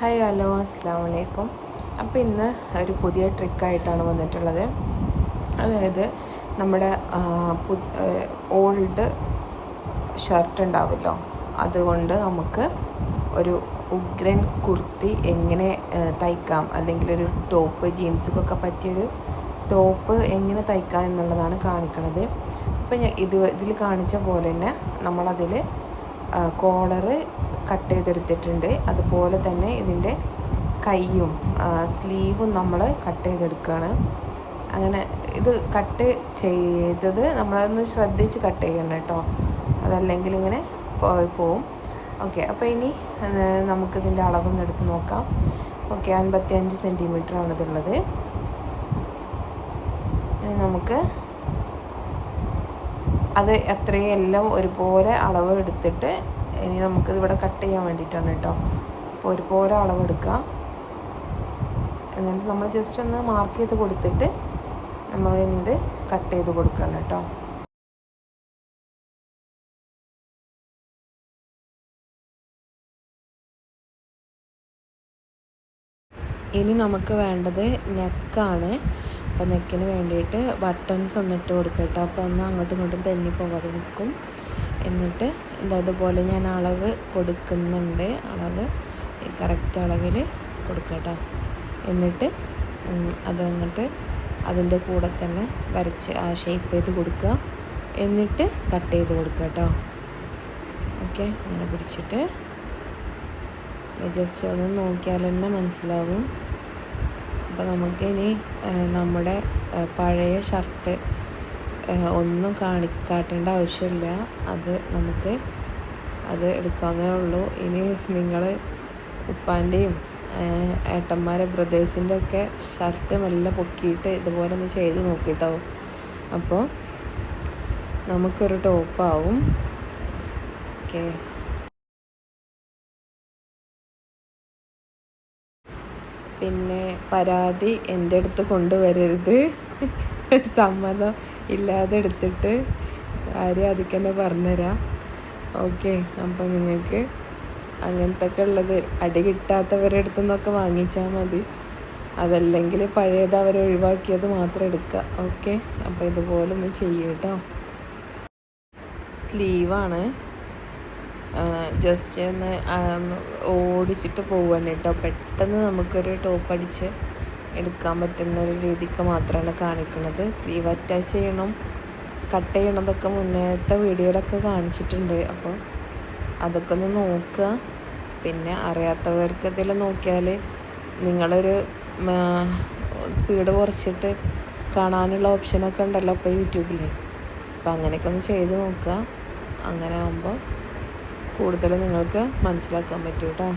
Hi hello അസ്സാം വലൈക്കും അപ്പോൾ ഇന്ന് ഒരു പുതിയ ട്രിക്കായിട്ടാണ് വന്നിട്ടുള്ളത്. അതായത് നമ്മുടെ ഓൾഡ് ഷർട്ട് ഉണ്ടാവുമല്ലോ അതുകൊണ്ട് നമുക്ക് ഒരു ഉഗ്രൻ കുർത്തി എങ്ങനെ തയ്ക്കാം അല്ലെങ്കിൽ ഒരു ടോപ്പ് ജീൻസുക്കൊക്കെ പറ്റിയൊരു ടോപ്പ് എങ്ങനെ തയ്ക്കാം എന്നുള്ളതാണ് കാണിക്കണത്. അപ്പോൾ ഇത് ഇതിൽ കാണിച്ച പോലെ തന്നെ നമ്മളതിൽ കോളറ് കട്ട് ചെയ്തെടുത്തിട്ടുണ്ട് അതുപോലെ തന്നെ ഇതിന്റെ കൈയും സ്ലീവും നമ്മൾ കട്ട് ചെയ്തെടുക്കുകയാണ് അങ്ങനെ ഇത് കട്ട് ചെയ്തത് നമ്മളൊന്ന് ശ്രദ്ധിച്ച് കട്ട് ചെയ്യണം കേട്ടോ. അതല്ലെങ്കിൽ ഇങ്ങനെ പോവും. ഓക്കെ അപ്പോൾ ഇനി നമുക്കിതിന്റെ അളവൊന്ന് എടുത്ത് നോക്കാം. ഓക്കെ അൻപത്തി അഞ്ച് സെന്റിമീറ്റർ ആണ് ഇതുള്ളത്. ഇനി നമുക്ക് അത് എത്രയെല്ലാം ഒരുപോലെ അളവ് എടുത്തിട്ട് ഇനി നമുക്ക് ഇവിടെ കട്ട് ചെയ്യാൻ വേണ്ടിയിട്ടാണ് കേട്ടോ. അപ്പോൾ ഒരുപോലെ അളവെടുക്കാം. എന്നിട്ട് നമ്മൾ ജസ്റ്റ് ഒന്ന് മാർക്ക് ചെയ്ത് കൊടുത്തിട്ട് നമ്മൾ ഇനി ഇത് കട്ട് ചെയ്ത് കൊടുക്കണം കേട്ടോ. ഇനി നമുക്ക് വേണ്ടത് നെക്കാണ് അപ്പോൾ നെക്കിന് വേണ്ടിയിട്ട് ബട്ടൺസ് ഒന്നിട്ട് കൊടുക്കട്ടോ അപ്പോൾ ഒന്ന് അങ്ങോട്ടും ഇങ്ങോട്ടും തെന്നി പോകാതെ നിൽക്കും. എന്നിട്ട് ഇതതുപോലെ ഞാൻ അളവ് കൊടുക്കുന്നുണ്ട്. അളവ് കറക്റ്റ് അളവിൽ കൊടുക്കട്ടോ. എന്നിട്ട് അത് എന്നിട്ട് അതിന്റെ കൂടെ തന്നെ വരച്ച് ആ ഷേപ്പ് ചെയ്ത് കൊടുക്കുക. എന്നിട്ട് കട്ട് ചെയ്ത് കൊടുക്കുക കേട്ടോ ഓക്കെ അങ്ങനെ പിടിച്ചിട്ട് ജസ്റ്റ് ഒന്ന് നോക്കിയാൽ തന്നെ മനസ്സിലാവും. അപ്പോൾ നമുക്കിനി നമ്മുടെ പഴയ ഷർട്ട് ഒന്നും കാണി കാട്ടേണ്ട ആവശ്യമില്ല. അത് നമുക്ക് അത് എടുക്കാവുന്നേ ഉള്ളൂ. ഇനി നിങ്ങൾ ഉപ്പാന്റെയും ഏട്ടന്മാരെ ബ്രദേഴ്സിന്റെ ഒക്കെ ഷർട്ട് മെല്ല പൊക്കിയിട്ട് ഇതുപോലെ ഒന്ന് ചെയ്ത് നോക്കിട്ടോ. അപ്പോൾ നമുക്കൊരു ടോപ്പാവും. ഓക്കെ. പിന്നെ പരാതി എന്റെ അടുത്ത് കൊണ്ടുവരരുത്. സമ്മതം ഇല്ലാതെ എടുത്തിട്ട് ആര്യ അതിക്ക് തന്നെ പറഞ്ഞുതരാം ഓക്കെ അപ്പം നിങ്ങൾക്ക് അങ്ങനത്തെ ഒക്കെ ഉള്ളത് അടി കിട്ടാത്തവരുടെ അടുത്തു നിന്നൊക്കെ വാങ്ങിച്ചാൽ മതി. അതല്ലെങ്കിൽ പഴയത് അവർ ഒഴിവാക്കിയത് മാത്രം എടുക്കുക. ഓക്കെ അപ്പോൾ ഇതുപോലെ ഒന്ന് ചെയ്യും കേട്ടോ. സ്ലീവാണ്. ജസ്റ്റ് ഒന്ന് ഓടിച്ചിട്ട് പോവാണ് കേട്ടോ. പെട്ടെന്ന് നമുക്കൊരു ടോപ്പ് അടിച്ച് എടുക്കാൻ പറ്റുന്ന ഒരു രീതിക്ക് മാത്രമാണ് കാണിക്കുന്നത് സ്ലീവ് അറ്റാച്ച് ചെയ്യണം കട്ട് ചെയ്യണതൊക്കെ മുന്നേത്തെ വീഡിയോയിലൊക്കെ കാണിച്ചിട്ടുണ്ട്. അപ്പോൾ അതൊക്കെ ഒന്ന് നോക്കുക. പിന്നെ അറിയാത്തവർക്ക് ഇതിൽ നോക്കിയാൽ നിങ്ങളൊരു സ്പീഡ് കുറച്ചിട്ട് കാണാനുള്ള ഓപ്ഷനൊക്കെ ഉണ്ടല്ലോ ഇപ്പോൾ യൂട്യൂബിൽ. അപ്പോൾ അങ്ങനെയൊക്കെ ഒന്ന് ചെയ്ത് നോക്കുക. അങ്ങനെ ആകുമ്പോൾ കൂടുതൽ നിങ്ങൾക്ക് മനസ്സിലാക്കാൻ പറ്റും കേട്ടോ.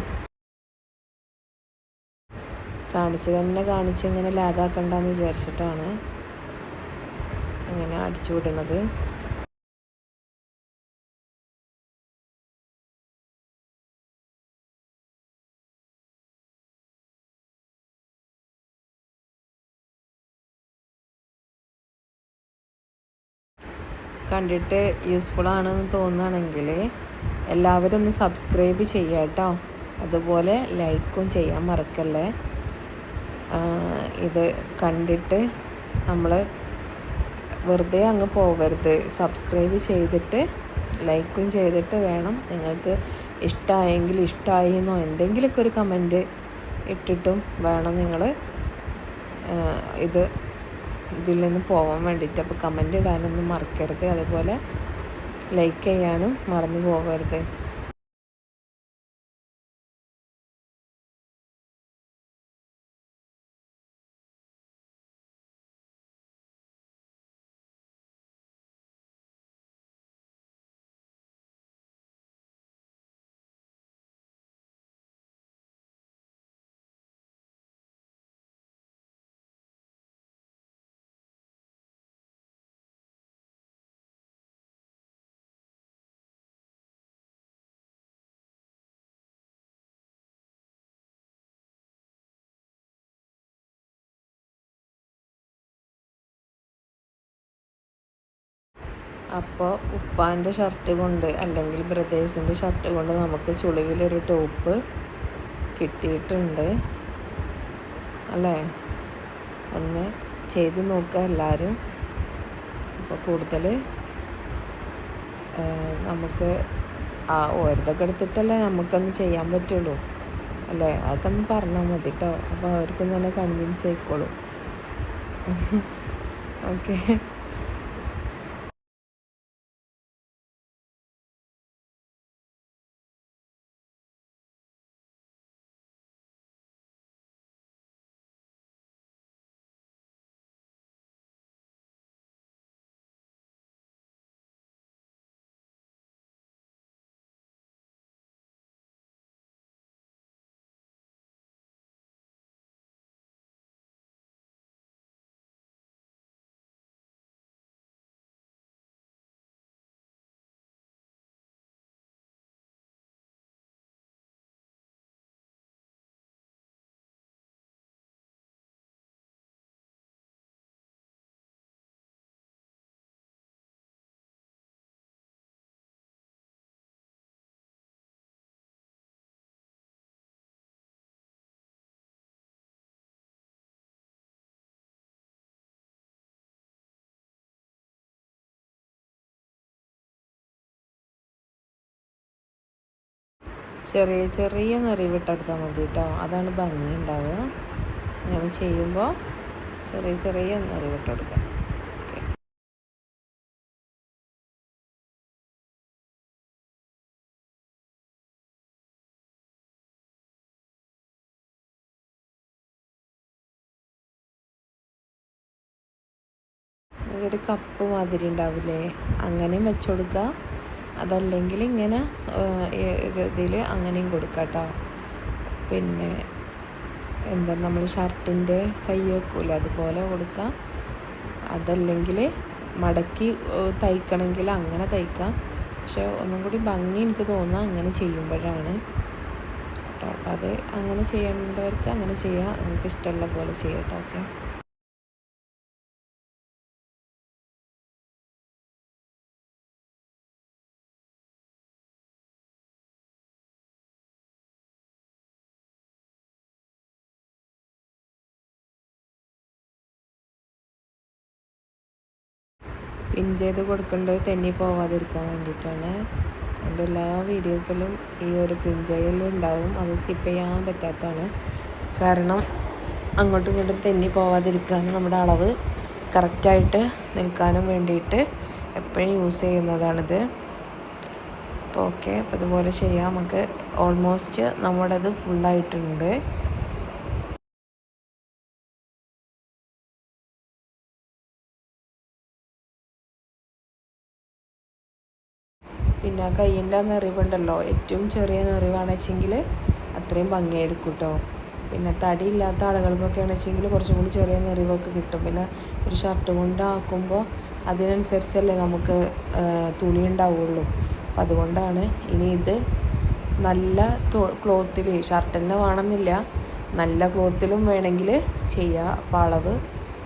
കാണിച്ച് തന്നെ കാണിച്ച് ഇങ്ങനെ ലാഗാക്കണ്ടെന്ന് വിചാരിച്ചിട്ടാണ് അങ്ങനെ അടിച്ചു വിടുന്നത് കണ്ടിട്ട് യൂസ്ഫുൾ ആണെന്ന് തോന്നുകയാണെങ്കിൽ എല്ലാവരും ഒന്ന് സബ്സ്ക്രൈബ് ചെയ്യാം കേട്ടോ അതുപോലെ ലൈക്കും ചെയ്യാൻ മറക്കല്ലേ. ഇത് കണ്ടിട്ട് നമ്മൾ വെറുതെ അങ്ങ് പോവരുത്. സബ്സ്ക്രൈബ് ചെയ്തിട്ട് ലൈക്കും ചെയ്തിട്ട് വേണം. നിങ്ങൾക്ക് ഇഷ്ടമായെങ്കിൽ ഇഷ്ടമായി എന്നോ എന്തെങ്കിലുമൊക്കെ ഒരു കമന്റ് ഇട്ടിട്ടും വേണം നിങ്ങൾ ഇത് ഇതിൽ നിന്ന് പോകാൻ വേണ്ടിയിട്ട്. അപ്പോൾ കമന്റ് ഇടാനൊന്നും മറക്കരുത്. അതുപോലെ ലൈക്ക് ചെയ്യാനും മറന്നു പോകരുത് അപ്പോൾ ഉപ്പാന്റെ ഷർട്ട് കൊണ്ട് അല്ലെങ്കിൽ ബ്രദേഴ്സിന്റെ ഷർട്ട് കൊണ്ട് നമുക്ക് ചുളിവിലൊരു ടോപ്പ് കിട്ടിയിട്ടുണ്ട്. അല്ലേ? ഒന്ന് ചെയ്ത് നോക്കുക എല്ലാവരും അപ്പോൾ കൂടുതൽ നമുക്ക് ആ ഓരോതൊക്കെ എടുത്തിട്ടല്ലേ നമുക്കൊന്ന് ചെയ്യാൻ പറ്റുള്ളൂ. അല്ലേ? അതൊക്കെ ഒന്ന് പറഞ്ഞാൽ മതി കേട്ടോ അപ്പോൾ അവർക്കൊന്നും തന്നെ കൺവിൻസ് ആയിക്കോളും. ഓക്കെ ചെറിയ ചെറിയ നിറവിട്ടെടുത്താൽ മതി കേട്ടോ അതാണ് ഭംഗി ഉണ്ടാവുക ഇങ്ങനെ ചെയ്യുമ്പോൾ ചെറിയ ചെറിയ നിറവിട്ടെടുക്കാം ഒരു കപ്പ് മാതിരി ഉണ്ടാവില്ലേ അങ്ങനെയും വെച്ചു കൊടുക്കുക അതല്ലെങ്കിൽ ഇങ്ങനെ ഇതിൽ അങ്ങനെയും കൊടുക്കാം കേട്ടോ പിന്നെ എന്താ നമ്മൾ ഷർട്ടിന്റെ കൈ വെക്കൂല അതുപോലെ കൊടുക്കാം. അതല്ലെങ്കിൽ മടക്കി തയ്ക്കണമെങ്കിൽ അങ്ങനെ തയ്ക്കാം. പക്ഷെ ഒന്നും കൂടി ഭംഗി എനിക്ക് തോന്നുക അങ്ങനെ ചെയ്യുമ്പോഴാണ്. കേട്ടോ. അപ്പം അത് അങ്ങനെ ചെയ്യേണ്ടവർക്ക് അങ്ങനെ ചെയ്യാം. നമുക്ക് ഇഷ്ടമുള്ള പോലെ ചെയ്യാം കേട്ടോ. ഓക്കെ. പിൻ ചെയ്ത് കൊടുക്കേണ്ടത് തെന്നി പോവാതിരിക്കാൻ വേണ്ടിയിട്ടാണ്. എന്റെ എല്ലാ വീഡിയോസിലും ഈ ഒരു പിൻ ചെയ്യലുണ്ടാവും അത് സ്കിപ്പ് ചെയ്യാൻ പറ്റാത്തതാണ്. കാരണം അങ്ങോട്ടും ഇങ്ങോട്ടും തെന്നി പോവാതിരിക്കാനും നമ്മുടെ അളവ്. കറക്റ്റായിട്ട് നിൽക്കാനും വേണ്ടിയിട്ട് എപ്പോഴും യൂസ് ചെയ്യുന്നതാണിത്. അപ്പോൾ ഓക്കെ അപ്പോൾ ഇതുപോലെ ചെയ്യാം. നമുക്ക് ഓൾമോസ്റ്റ് നമ്മുടേത് ഫുള്ളായിട്ടുണ്ട് പിന്നെ ആ കയ്യിന്റെ നിറിവുണ്ടല്ലോ. ഏറ്റവും ചെറിയ നിറിവാണ് വെച്ചെങ്കിൽ അത്രയും ഭംഗിയായിരിക്കും കേട്ടോ പിന്നെ തടി ഇല്ലാത്ത ആളുകൾക്കൊക്കെ വെച്ചെങ്കിൽ കുറച്ചും കൂടി ചെറിയ നിറിവൊക്കെ കിട്ടും. പിന്നെ ഒരു ഷർട്ട് കൊണ്ടാക്കുമ്പോൾ അതിനനുസരിച്ചല്ലേ നമുക്ക് തുണി ഉണ്ടാവുള്ളൂ. അപ്പം അതുകൊണ്ടാണ് ഇനി ഇത് നല്ല ക്ലോത്തിൽ ഷർട്ട് തന്നെ വേണമെന്നില്ല. നല്ല ക്ലോത്തിലും വേണമെങ്കിൽ ചെയ്യുക അപ്പം അളവ്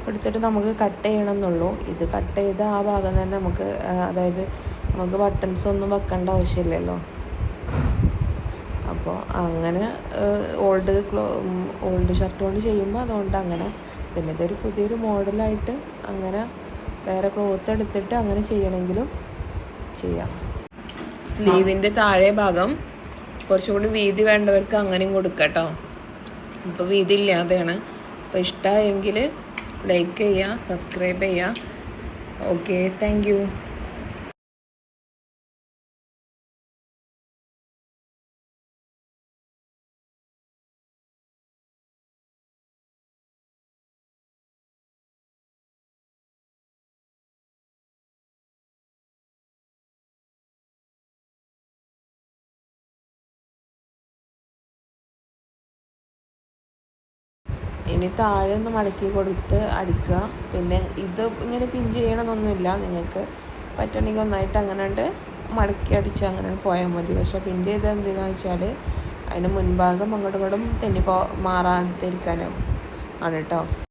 എടുത്തിട്ട് നമുക്ക് കട്ട് ചെയ്യണം എന്നുള്ളൂ ഇത് കട്ട് ചെയ്ത ആ ഭാഗം തന്നെ നമുക്ക് അതായത് നമുക്ക് ബട്ടൺസ് ഒന്നും വെക്കേണ്ട ആവശ്യമില്ലല്ലോ. അപ്പോൾ അങ്ങനെ ഓൾഡ് ക്ലോ ഓൾഡ് ഷർട്ട് കൊണ്ട് ചെയ്യുമ്പോൾ അതുകൊണ്ട് അങ്ങനെ. പിന്നെ ഇതൊരു പുതിയൊരു മോഡലായിട്ട് അങ്ങനെ വേറെ ക്ലോത്ത് എടുത്തിട്ട് അങ്ങനെ ചെയ്യണമെങ്കിലും ചെയ്യാം. സ്ലീവിന്റെ താഴെ ഭാഗം കുറച്ചുകൂടി വീതി വേണ്ടവർക്ക് അങ്ങനെയും കൊടുക്കാം കേട്ടോ ഇപ്പോൾ വീതി ഇല്ലാതെയാണ്. അപ്പോൾ ഇഷ്ടമായെങ്കിൽ ലൈക്ക് ചെയ്യുക സബ്സ്ക്രൈബ് ചെയ്യുക ഓക്കെ താങ്ക് ഇനി താഴെ ഒന്ന് മടക്കി കൊടുത്ത് അടിക്കുക. പിന്നെ ഇത് ഇങ്ങനെ പിഞ്ച് ചെയ്യണമെന്നൊന്നുമില്ല. നിങ്ങൾക്ക് പറ്റണമെങ്കിൽ ഒന്നായിട്ട് അങ്ങനെ ഉണ്ട് മടക്കി അടിച്ച് അങ്ങനെ പോയാൽ മതി. പക്ഷേ പിഞ്ച് ചെയ്ത് എന്തെന്ന് വെച്ചാൽ അതിന് മുൻഭാഗം അങ്ങോട്ടും ഇങ്ങോട്ടും തെന്നി പോ മാറാതിരിക്കാനും ആണ് കേട്ടോ.